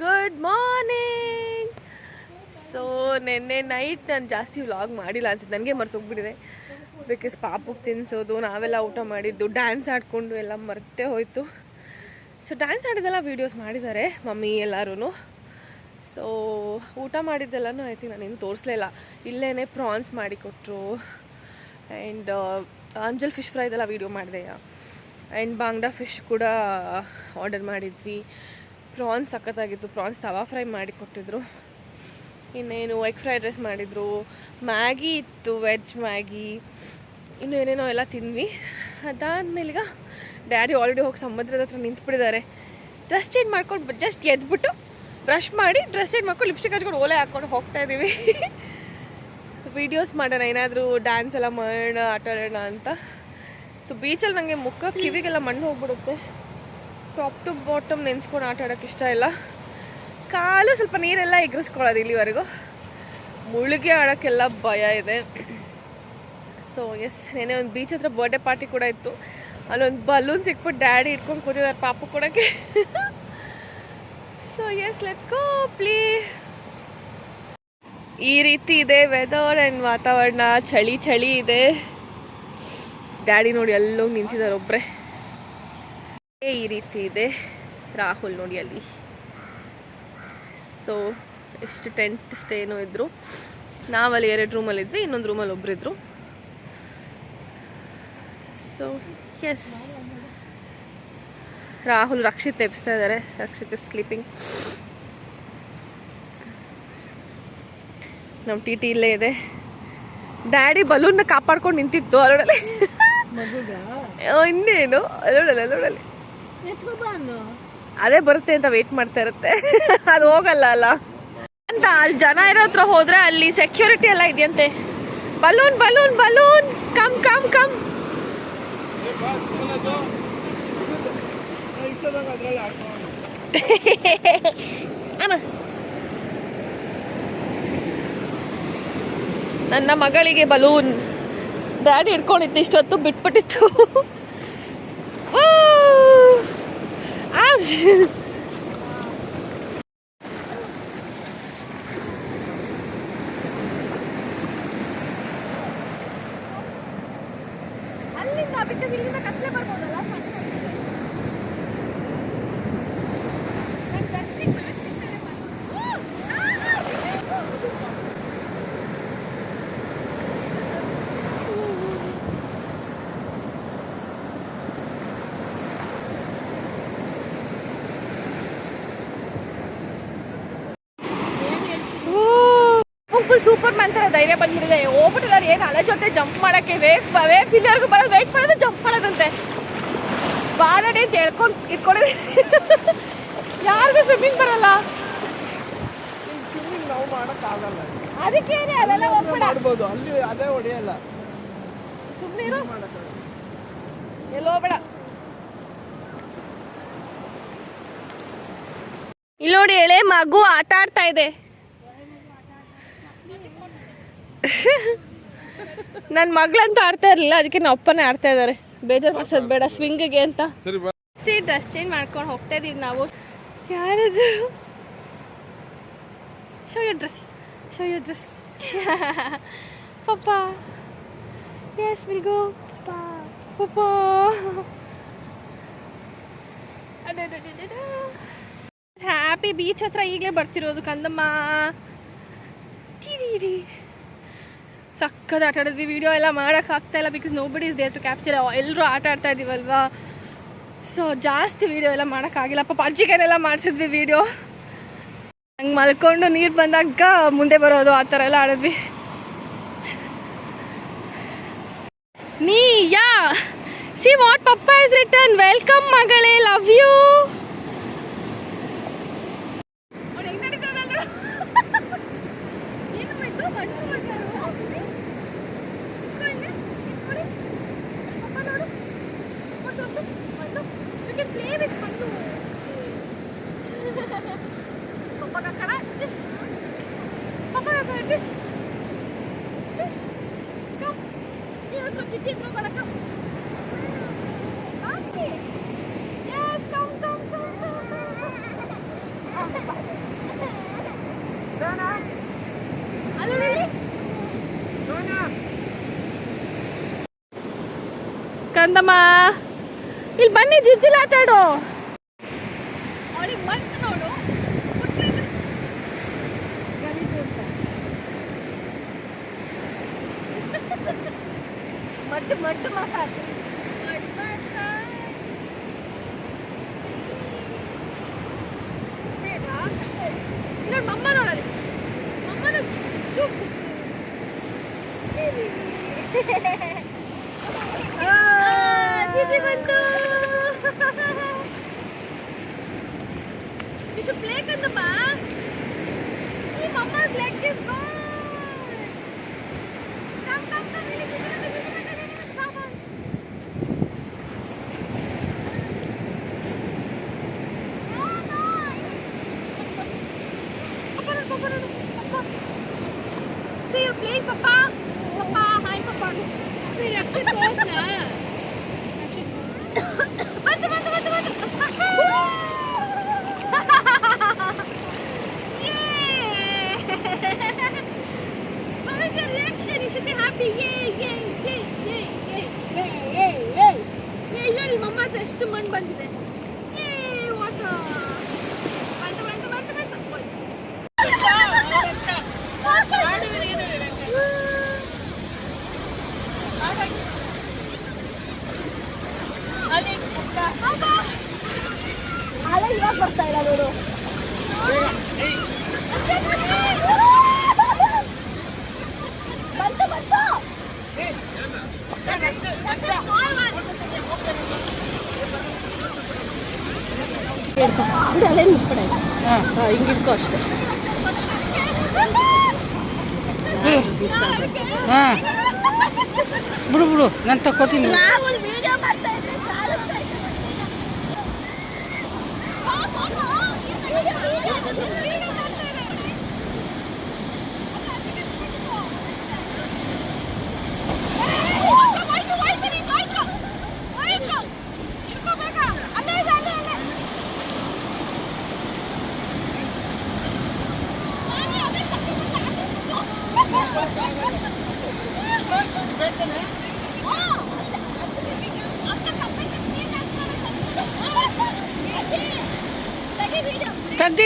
Good morning so ನಿನ್ನೆ night ನಾನು ಜಾಸ್ತಿ ವ್ಲಾಗ್ ಮಾಡಿಲ್ಲ ಅನ್ಸುತ್ತೆ. ನನಗೆ ಮರ್ತೋಗ್ಬಿಟ್ಟಿದೆ ಬಿಕಾಸ್ ಪಾಪಕ್ಕೆ ತಿನ್ಸೋದು, ನಾವೆಲ್ಲ ಊಟ ಮಾಡಿದ್ದು ಡ್ಯಾನ್ಸ್ ಆಡಿಕೊಂಡು ಎಲ್ಲ ಮರ್ತೇ ಹೋಯಿತು. ಸೊ ಡ್ಯಾನ್ಸ್ ಆಡಿದ್ದೆಲ್ಲ ವೀಡಿಯೋಸ್ ಮಾಡಿದ್ದಾರೆ ಮಮ್ಮಿ ಎಲ್ಲರೂ ಸೊ ಊಟ ಮಾಡಿದ್ದೆಲ್ಲನೂ ಐ ಥಿಂಕ್ ನಾನು ಇನ್ನು ತೋರಿಸ್ಲಿಲ್ಲ ಇಲ್ಲೇ ಪ್ರಾನ್ಸ್ ಮಾಡಿಕೊಟ್ರು. ಆ್ಯಂಡ್ ಅಂಜಲ್ ಫಿಶ್ ಫ್ರೈದೆಲ್ಲ ವೀಡಿಯೋ ಮಾಡಿದೆ ಆ್ಯಂಡ್ ಬಾಂಗ್ಡಾ ಫಿಶ್ ಕೂಡ ಆರ್ಡರ್ ಮಾಡಿದ್ವಿ. ಪ್ರಾನ್ಸ್ ಸಖತ್ತಾಗಿತ್ತು. ಪ್ರಾನ್ಸ್ ತವಾ ಫ್ರೈ ಮಾಡಿ ಕೊಟ್ಟಿದ್ರು. ಇನ್ನೇನು ಎಗ್ ಫ್ರೈಡ್ ರೈಸ್ ಮಾಡಿದರು. ಮ್ಯಾಗಿ ಇತ್ತು ವೆಜ್ ಮ್ಯಾಗಿ. ಇನ್ನೂ ಏನೇನೋ ಎಲ್ಲ ತಿಂದ್ವಿ. ಅದಾದ್ಮೇಲೆಗ ಡ್ಯಾಡಿ ಆಲ್ರೆಡಿ ಹೋಗಿ ಸಮುದ್ರದ ಹತ್ರ ನಿಂತ್ಬಿಟ್ಟಿದ್ದಾರೆ. ಡ್ರೆಸ್ ಚೇಂಜ್ ಮಾಡ್ಕೊಂಡು ಜಸ್ಟ್ ಎದ್ಬಿಟ್ಟು ಬ್ರಷ್ ಮಾಡಿ ಡ್ರೆಸ್ ಚೇಂಜ್ ಮಾಡ್ಕೊಂಡು ಲಿಪ್ಸ್ಟಿಕ್ ಹಚ್ಕೊಂಡು ಓಲೆ ಹಾಕ್ಕೊಂಡು ಹೋಗ್ತಾ ಇದ್ದೀವಿ. ವೀಡಿಯೋಸ್ ಮಾಡೋಣ, ಏನಾದರೂ ಡ್ಯಾನ್ಸ್ ಎಲ್ಲ ಮಾಡೋಣ, ಆಟ ಆಡೋಣ ಅಂತ. ಸೊ ಬೀಚಲ್ಲಿ ನನಗೆ ಮುಖ ಕಿವಿಗೆಲ್ಲ ಮಣ್ಣು ಹೋಗ್ಬಿಡುತ್ತೆ. ಟಾಪ್ ಟು ಬಾಟಮ್ ನೆನ್ಸ್ಕೊಂಡು ಆಟ ಆಡೋಕ್ಕೆ ಇಷ್ಟ ಇಲ್ಲ. ಕಾಲು ಸ್ವಲ್ಪ ನೀರೆಲ್ಲ ಎಗರಿಸ್ಕೊಳ್ಳೋದು ಇಲ್ಲಿವರೆಗೂ. ಮುಳುಗಿ ಆಡೋಕ್ಕೆಲ್ಲ ಭಯ ಇದೆ. ಸೊ ಎಸ್ ನೆನೆ ಒಂದು ಬೀಚ್ ಹತ್ರ ಬರ್ಡೇ ಪಾರ್ಟಿ ಕೂಡ ಇತ್ತು. ಅಲ್ಲೊಂದು ಬಲೂನ್ ಸಿಕ್ಬಿಟ್ಟು ಡ್ಯಾಡಿ ಇಟ್ಕೊಂಡು ಕೂತಿದ್ದಾರೆ ಪಾಪ ಕೊಡೋಕ್ಕೆ ಸೊ ಎಸ್ ಲೆಟ್ಸ್ ಗೋ ಪ್ಲೀ ಈ ರೀತಿ ಇದೆ ವೆದರ್ ಆ್ಯಂಡ್ ವಾತಾವರಣ. ಚಳಿ ಚಳಿ ಇದೆ. ಡ್ಯಾಡಿ ನೋಡಿ ಎಲ್ಲೋಗಿ ನಿಂತಿದ್ದಾರೆ ಒಬ್ಬರೇ ಈ ರೀತಿ ಇದೆ ರಾಹುಲ್ ನೋಡಿ ಅಲ್ಲಿ. ಸೊ ಎಷ್ಟು ಟೆಂಟ್ ಸ್ಟೇನೂ ಇದ್ದರು ನಾವಲ್ಲಿ ಎರಡು ರೂಮಲ್ಲಿ ಇದ್ವಿ ಇನ್ನೊಂದು ರೂಮಲ್ಲಿ ಒಬ್ಬರಿದ್ರು ಸೊ ಎಸ್ ರಾಹುಲ್ ರಕ್ಷಿತ್ ಎಬ್ಸ್ತಾ ಇದ್ದಾರೆ ರಕ್ಷಿತ್ ಸ್ಲೀಪಿಂಗ್ ನಮ್ಮ ಟಿ ಟಿ ಇಲ್ಲೇ ಇದೆ. ಡ್ಯಾಡಿ ಬಲೂನ್ನ ಕಾಪಾಡ್ಕೊಂಡು ನಿಂತಿತ್ತು ಅಲ್ಲೋಡಲ್ಲಿ ಇನ್ನೇನು? ಅಲ್ಲೋಡಲ್ಲಿ ಅಲ್ಲೋಡಲ್ಲಿ ಅದೇ ಬರುತ್ತೆ ಅಂತ ವೇಟ್ ಮಾಡ್ತಾ ಇರುತ್ತೆ. ಅದು ಹೋಗಲ್ಲ ಅಲ್ಲ. ಅಂತ ಅಲ್ಲಿ ಜನ ಇರೋ ಹತ್ರ ಹೋದ್ರೆ ಅಲ್ಲಿ ಸೆಕ್ಯೂರಿಟಿ ಎಲ್ಲ ಇದೆಯಂತೆ. Balloon balloon balloon come come come ನನ್ನ ಮಗಳಿಗೆ ಬಲೂನ್ ಡ್ಯಾಡಿ ಹಿಡ್ಕೊಂಡಿತ್ತು ಇಷ್ಟೊತ್ತು ಬಿಟ್ಬಿಟ್ಟಿತ್ತು. Ouch! ಅಲ್ಲಿಂದ ಫುಲ್ ಸೂಪರ್ ಮ್ಯಾನ್ ತರ ಧೈರ್ಯ ಬಂದ್ಬಿಟ್ಟಿದೆ. ಹೋಗ್ಬಿಟ್ಟಿದ್ದಾರೆ ಏನು ಅಲೆ ಜೊತೆ ಜಂಪ್ ಮಾಡಕ್ಕೆ ವೇವ್ ವೇಫ್ ಇಲ್ಲಿವರೆಗೂ ಬರೋದು ವೇಟ್ ಮಾಡೋದು ಜಂಪ್ ಮಾಡೋದಂತೆ. ಬಾಡಡಿ ಅಂತ ಹೇಳ್ಕೊಂಡು ಇಟ್ಕೊಂಡಿದೆ. ಯಾರಿಗೂ ಸ್ವಿಮ್ಮಿಂಗ್ ಬರಲ್ಲ. ಸ್ವಿಮ್ಮಿಂಗ್ ನಾವು ಮಾಡೋಕ್ಕಾಗಲ್ಲ ಅದಕ್ಕೇನೆ ಅಲ್ಲೆಲ್ಲ ಮಾಡ್ಬೋದು. ಅಲ್ಲಿ ಅದೇ ಹೊಡೆಯಲ್ಲ. ಸುಮ್ಮನೆ ಇರು. ಎಲ್ಲೋ ಇಲ್ಲಿ ನೋಡಿ ಎಳೆ ಮಗು ಆಟ ಆಡ್ತಾ ಇದೆ. ನನ್ನ ಮಗಳಂತೂ ಆಡ್ತಾ ಇರಲಿಲ್ಲ ಅದಕ್ಕೆ ನಮ್ಮ ಅಪ್ಪನೇ ಆಡ್ತಾ ಇದ್ದಾರೆ ಬೇಜಾರು ಮಾಡ್ಸೋದು ಬೇಡ ಸ್ವಿಂಗಿಗೆ ಅಂತ. ಸರಿ ಬಾ. ಸಿ ಡ್ರೆಸ್ ಚೇಂಜ್ ಮಾಡ್ಕೊಂಡು ಹೋಗ್ತಾ ಇದೀವಿ ನಾವು. ಯಾರದು? Show your dress show your dress papa. Yes will go papa. Happy beach ಹತ್ರ ಈಗಲೇ ಬರ್ತಿರೋದು ಕಂದಮ್ಮ. ಟೀರಿ ಸಕ್ಕದ ಆಟ ಆಡಿದ್ವಿ. ವಿಡಿಯೋ ಎಲ್ಲ ಮಾಡಕ್ಕೆ ಆಗ್ತಾ ಇಲ್ಲ because nobody is there to capture ಎಲ್ಲರೂ ಆಟ ಆಡ್ತಾ ಇದೀವಲ್ವಾ ಸೊ ಜಾಸ್ತಿ ವಿಡಿಯೋ ಎಲ್ಲ ಮಾಡೋಕ್ಕಾಗಿಲ್ಲ ಪಾಪ ಅಜ್ಜಿಗೆಲ್ಲ ಮಾಡಿಸಿದ್ವಿ ವಿಡಿಯೋ ಹಂಗೆ ಮಲ್ಕೊಂಡು ನೀರು ಬಂದಾಗ ಮುಂದೆ ಬರೋದು ಆ ಥರ ಎಲ್ಲ ಆಡಿದ್ವಿ. ನೀ ಯಾ see what papa is return welcome ಮಗಳೇ ಕಂದಮ್ಮ ಇಲ್ಲಿ ಬನ್ನಿ ಜಿಜ್ಜಿಲ್ ಆಟ ಆಡು. ಮಡ್ಡು ಮಡ್ಡು massage. ಮಮ್ಮನ 感じで。えー、終わった。バンタバンタバンタバンタ。終わった。終わった。Alec, iba a cortar el oro. ¡Ey! ¡Ey! ಬಿಡು ಇಟ್ಕೋ ಅಷ್ಟೇ ಹಾಂ. ಬಿಡು ಬಿಡು ನಾನು ತಕೋತೀನಿ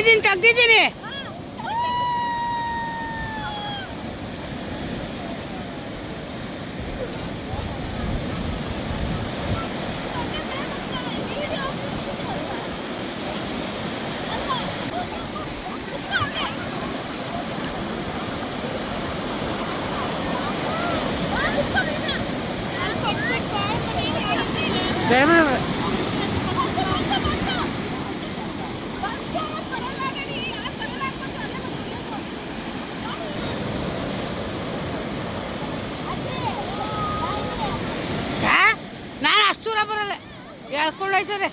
ತೆಗ್ದಿದ್ದೀನಿ ತೆಗ್ದಿದ್ದೀನಿ ಬೇಡ ಬೇಡ ಬೇಡ. ಆ? ನಾನು ಅಷ್ಟು ದೂರ ಬರಲ್ಲ ಎಳ್ಕೊಳ್ಳೋಯ್ತದೆ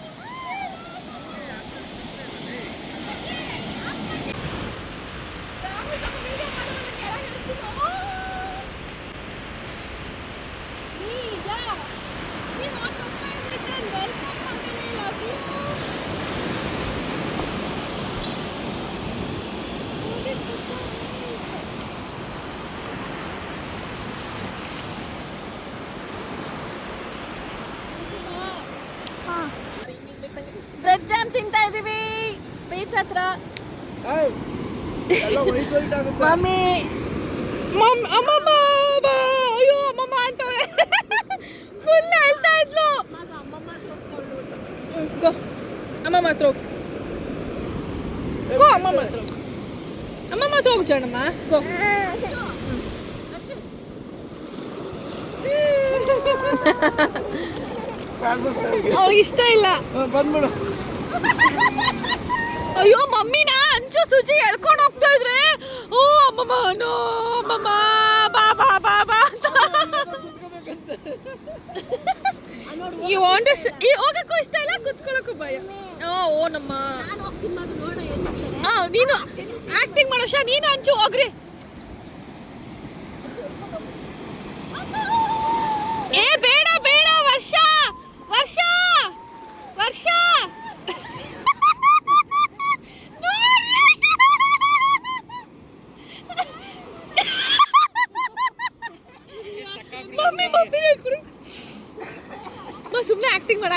ಬ್ರೆಡ್ ಜಾಮ್ ತಿಂತಾ ಇದೀವಿ ವೈಟ್ ಮಮ್ಮಿ ಮಮ್ ಅಮ್ಮಮ್ಮ ಅಯ್ಯೋ ಅಮ್ಮಮ್ಮ ಅಂತವಳೆ ಫುಲ್ ಅಳ್ತಾ ಇದ್ಲು. ಗೋ. ಅಮ್ಮಮ್ಮ ಹತ್ರ ಹೋಗಿ. ಗೋ ಅಮ್ಮಮ್ಮ ಹತ್ರ ಹೋಗಿ. ಅಮ್ಮಮ್ಮ ಹತ್ರ ಹೋಗಿ ಚಣ್ಣಮ್ಮ ಗೋ. ಇಷ್ಟ ಇಲ್ಲ. ಬಂದ್ಬಿಡು. ಮಮ್ಮಿನ ಅಂಚು ಸುಜಿ ಎಳ್ಕೊಂಡು ಹೋಗ್ತಾ ಇದ್ರೆ ಓ ಅಮ್ಮಮ್ಮ ನೋ ಅಮ್ಮಮ್ಮ ಬಾ ಬಾ ಬಾ ಬಾ ಅಂತ. ಈ ವಾಂಟ್ ಹೋಗಕ್ಕೂ ಇಷ್ಟ ಇಲ್ಲ ಕುತ್ಕೊಳ್ಳೋಕ್ಕೂ ಭಯ. ಓ ನಮ್ಮ ನೋಡ ನೀನು ಆಕ್ಟಿಂಗ್ ಮಾಡೋಷ ನೀನು ಅಂಚು ಹೋಗ್ರಿ ಏ ಬೇಡ ಬೇಡ ವರ್ಷ ವರ್ಷ ವರ್ಷ ನೋಡ್ರಿ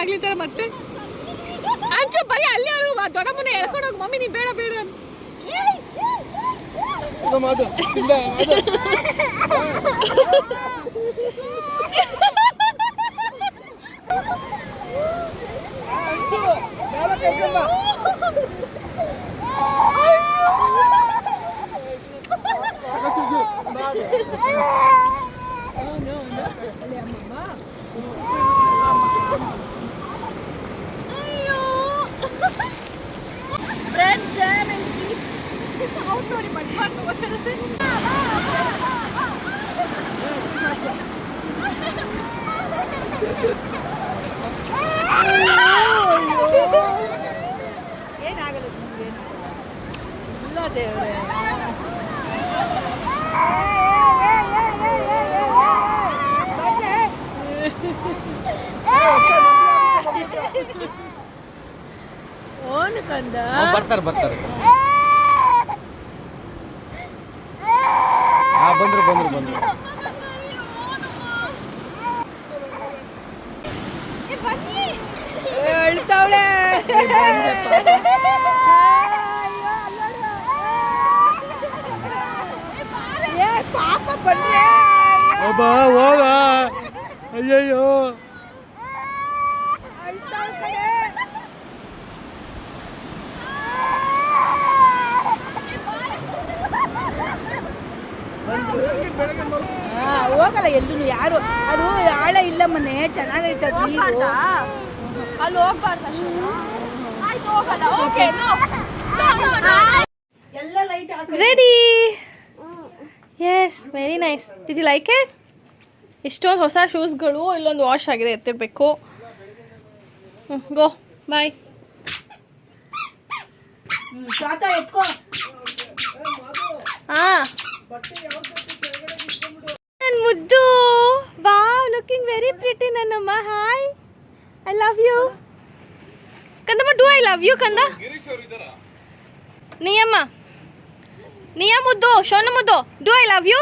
ಆಗ್ಲಿ ತರ ಮತ್ತೆ ಅಂಚು ಬರೀ ಅಲ್ಲಿ ಅವರು ದೊಡ್ಡಮ್ಮನ ಎಳ್ಕೊಂಡು ಹೋಗಿ ಮಮ್ಮಿ ನೀ ಬೇಡ ಬೇಡ ಅಂತ. ಇದು ಮಾದು ಇಲ್ಲ ಮಾದು ಅಂಚು, ಮೇಲೆ ಕರ್ಕೊಂಡ್ ಬಾ. ತಗೋ ಸುಜ್ಜು. Bread, jam and cheese. ಹೌದ್ ನೋಡಿ ಮಡ್ಬಾರ್ದು ತಗೊಂಡಿರೋದು. ಏನಾಗಲ್ಲ ಸುಮ್ಮನೆ ಇಲ್ಲ ದೇವ್ರೆ. ಓನ್ ಕಂದ? ಬರ್ತಾರೆ ಬರ್ತಾರೆ. ಹಾ ಬಂದ್ರು ಬಂದ್ರು ಬಂದ್ರು. ಅಳ್ತಾವಳೆ ಪಾಪ ಬಂದ್ರೆ ಒಬ್ಬ ಹೋಗ ಅಯ್ಯಯ್ಯೋ ಅಳ್ತಾವ್ ಕಡೆ ಹಾ ಹೋಗಲ್ಲ ಎಲ್ಲೂ ಯಾರು. ಅದು ಆಳ ಇಲ್ಲ ಮನೆ ಚೆನ್ನಾಗೈತೆ ಅದು ನೀರು. ಅಲ್ಲಿ ಹೋಗ್ಬಾರ್ದು ಆಯ್ತು ಹೋಗಲ್ಲ. ಓಕೆ ಎಲ್ಲ light ready yes very nice did you like it ಇಷ್ಟೊಂದು ಹೊಸ ಶೂಸ್ಗಳು ಇಲ್ಲೊಂದು ವಾಶ್ ಆಗಿದೆ ಎತ್ತಿರಬೇಕು. ಗೋ ಬಾಯ್ ಹಾಂ. ನನ್ನ ಮುದ್ದು. ಬಾ ಲುಕಿಂಗ್ ವೆರಿ ಪ್ರಿಟಿ ನನ್ನಮ್ಮ. ಹಾಯ್ ಐ ಲವ್ ಯು ಕಂದಮ್ಮ ಡೂ ಐ ಲವ್ ಯು ಕಂದ? ನೀಯಮ್ಮ. ನೀಯ ಮುದ್ದು ಶೋನ ಮುದ್ದು ಡೂ ಐ ಲವ್ ಯು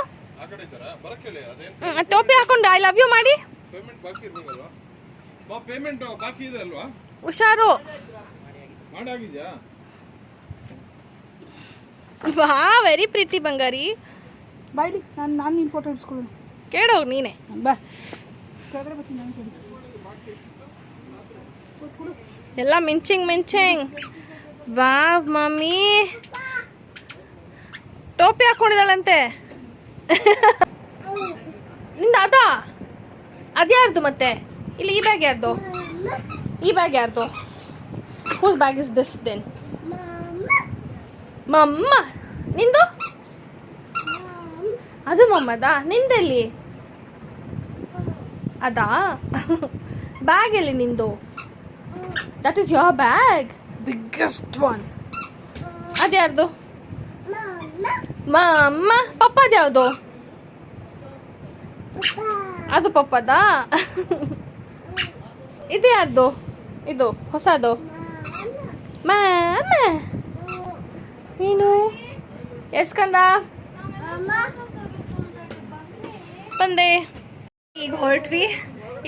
ಟೋಪಿ ಹಾಕೊಂಡು ಐ ಲವ್ ಯು ಮಾಡಿ. ಪೇಮೆಂಟ್ ಬಾಕಿ ಇರ್ಬೇಕಲ್ವಾ ಬಾ ಪೇಮೆಂಟ್ ಬಾಕಿ ಇದೆ ಅಲ್ವಾ? ಹುಷಾರು. ವಾ ವೆರಿ ಪ್ರೀತಿ ಬಂಗಾರಿ. ಬಾಯ್ಲಿ ನಾನು ನಾನು ನಿನ್ನ ಫೋಟೋ ಇಡ್ಸ್ಕೊಳ್ಳೋಣ. ಕೇಳೋಗ್ ನೀನೆ. ಬಾ. ಕೇಳಿ ಎಲ್ಲ ಮಿಂಚಿಂಗ್ ಮಿಂಚಿಂಗ್. Wow mummy. ಟೋಪಿ ಹಾಕೊಂಡಿದ್ದಾಳಂತೆ. ನಿಂದ ಅದ? ಅದ್ಯಾರ್ದು ಮತ್ತೆ? ಇಲ್ಲಿ ಈ ಬ್ಯಾಗ್ ಯಾರ್ದು? ಈ ಬ್ಯಾಗ್ ಯಾರ್ದು? Whose bag is this then ಮಮ್ಮ. ನಿಂದು? ಅದು ಮೊಮ್ಮದ? ನಿಂದೆಲ್ಲಿ? ಅದಾ? ಬ್ಯಾಗ್ ಎಲ್ಲಿ ನಿಂದು? That is your bag biggest one ಅದ್ಯಾರ್ದು? ಅಮ್ಮ ಪಪ್ಪದ ಯಾವುದು? ಅದು ಪಪ್ಪದಾ? ಇದು ಯಾರ್ದು? ಇದು ಹೊಸದು? ಮ್ಯಾಮ ನೀನು ಎಸ್ಕಂದ? ಬಂದೆ. ಈಗ ಹೊರಟ್ವಿ.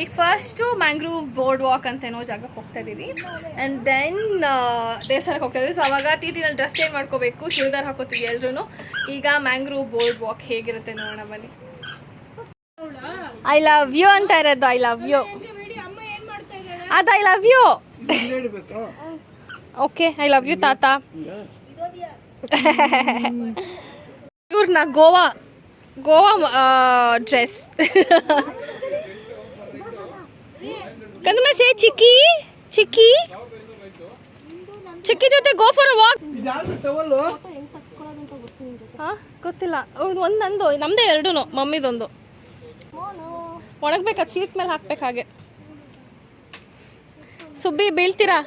ಈಗ ಫಸ್ಟು ಮ್ಯಾಂಗ್ರೂವ್ ಬೋರ್ಡ್ ವಾಕ್ ಅಂತ ಏನೋ ಜಾಗಕ್ಕೆ ಹೋಗ್ತಾ ಇದ್ದೀವಿ ಆ್ಯಂಡ್ ದೆನ್ ದೇವಸ್ಥಾನಕ್ಕೆ ಹೋಗ್ತಾ ಇದೀವಿ. ಸೊ ಅವಾಗ ಟಿ ಟಿನಲ್ಲಿ ಡ್ರೆಸ್ ಚೇಂಜ್ ಮಾಡ್ಕೋಬೇಕು ಚೂಡಿದಾರ್ ಹಾಕೋತೀವಿ ಎಲ್ರೂ ಈಗ ಮ್ಯಾಂಗ್ರೂವ್ ಬೋರ್ಡ್ ವಾಕ್ ಹೇಗಿರುತ್ತೆ ನೋಡೋಣ ಬನ್ನಿ. ಐ ಲವ್ ಯು ಅಂತ ಇರೋದು ಐ ಲವ್ ಯು ಅದು I love you okay I love you ತಾತ. ಇವ್ರನ್ನ ಗೋವಾ. ಗೋವಾ ಡ್ರೆಸ್ ಕಂದಮ್ಮ ಸೇ ಚಿಕ್ಕಿ ಚಿಕ್ಕಿ ಚಿಕ್ಕಿ ಜೊತೆ ಗೋ ಫಾರ್ ವಾಕ್ ಹಾ ಗೊತ್ತಿಲ್ಲ. ಒಂದು ನಂದು. ನಮ್ದೇ ಎರಡೂ ಮಮ್ಮಿದೊಂದು. ಒಣಗ್ಬೇಕು? ಸೀಟ್ ಮೇಲೆ ಹಾಕ್ಬೇಕು ಹಾಗೆ. ಸುಬ್ಬಿ ಬೀಳ್ತೀರಾ?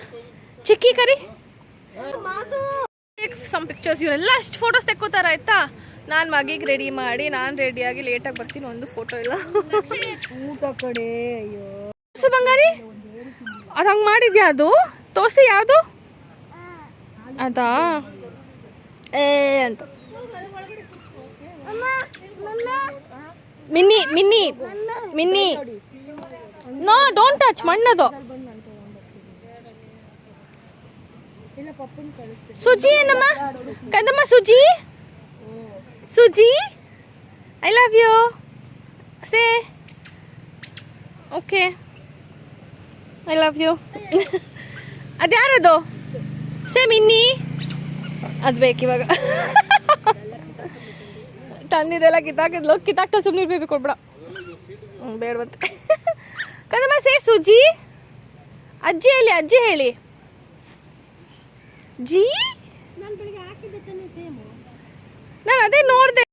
ಚಿಕ್ಕಿ ಕರಿ. ಸಮ್ ಪಿಕ್ಚರ್ಸ್ ಇವರೆಲ್ಲ ಅಷ್ಟು ಫೋಟೋಸ್ ತೆಕ್ಕೋತಾರ ಆಯ್ತಾ? ನಾನು ಮಗಿಗೆ ರೆಡಿ ಮಾಡಿ ನಾನು ರೆಡಿಯಾಗಿ ಲೇಟಾಗಿ ಬರ್ತೀನಿ ಒಂದು ಫೋಟೋ ಇಲ್ಲ. ಊಟ ಕಡೆ ಅಯ್ಯೋ. ಸೊ ಬಂಗಾರಿ ಅದು ಹಂಗೆ ಮಾಡಿದ್ಯಾ ಅದು? ತೋರಿಸಿ ಯಾವುದು? ಅದಾ? ಏ ಅಂತ. Minnie Minnie Minnie. No don't touch ಮಣ್ಣದು. Suji ಏನಮ್ಮ? ಕಂದಮ್ಮ Suji? Suji I love you say okay I love you ಅದ್ಯಾರದು say Minnie ಅದು ಬೇಕು ಇವಾಗ. ತಂದಿದ್ದೆಲ್ಲ ಕಿತ್ತಾಕಿದ್ಲು ಕಿತ್ತಾಕ್ತಾ ಸುಮ್ಮನೆ ಬೇಬಿ ಕೊಡ್ಬೇಡ. ಹ್ಞೂ ಬೇಡವಂತೆ ಕದಮ್ಮ ಸೇ ಸುಜಿ ಅಜ್ಜಿ ಹೇಳಿ ಅಜ್ಜಿ ಹೇಳಿ. ಜಿ? ನಾನು ಅದೇ ನೋಡಿದೆ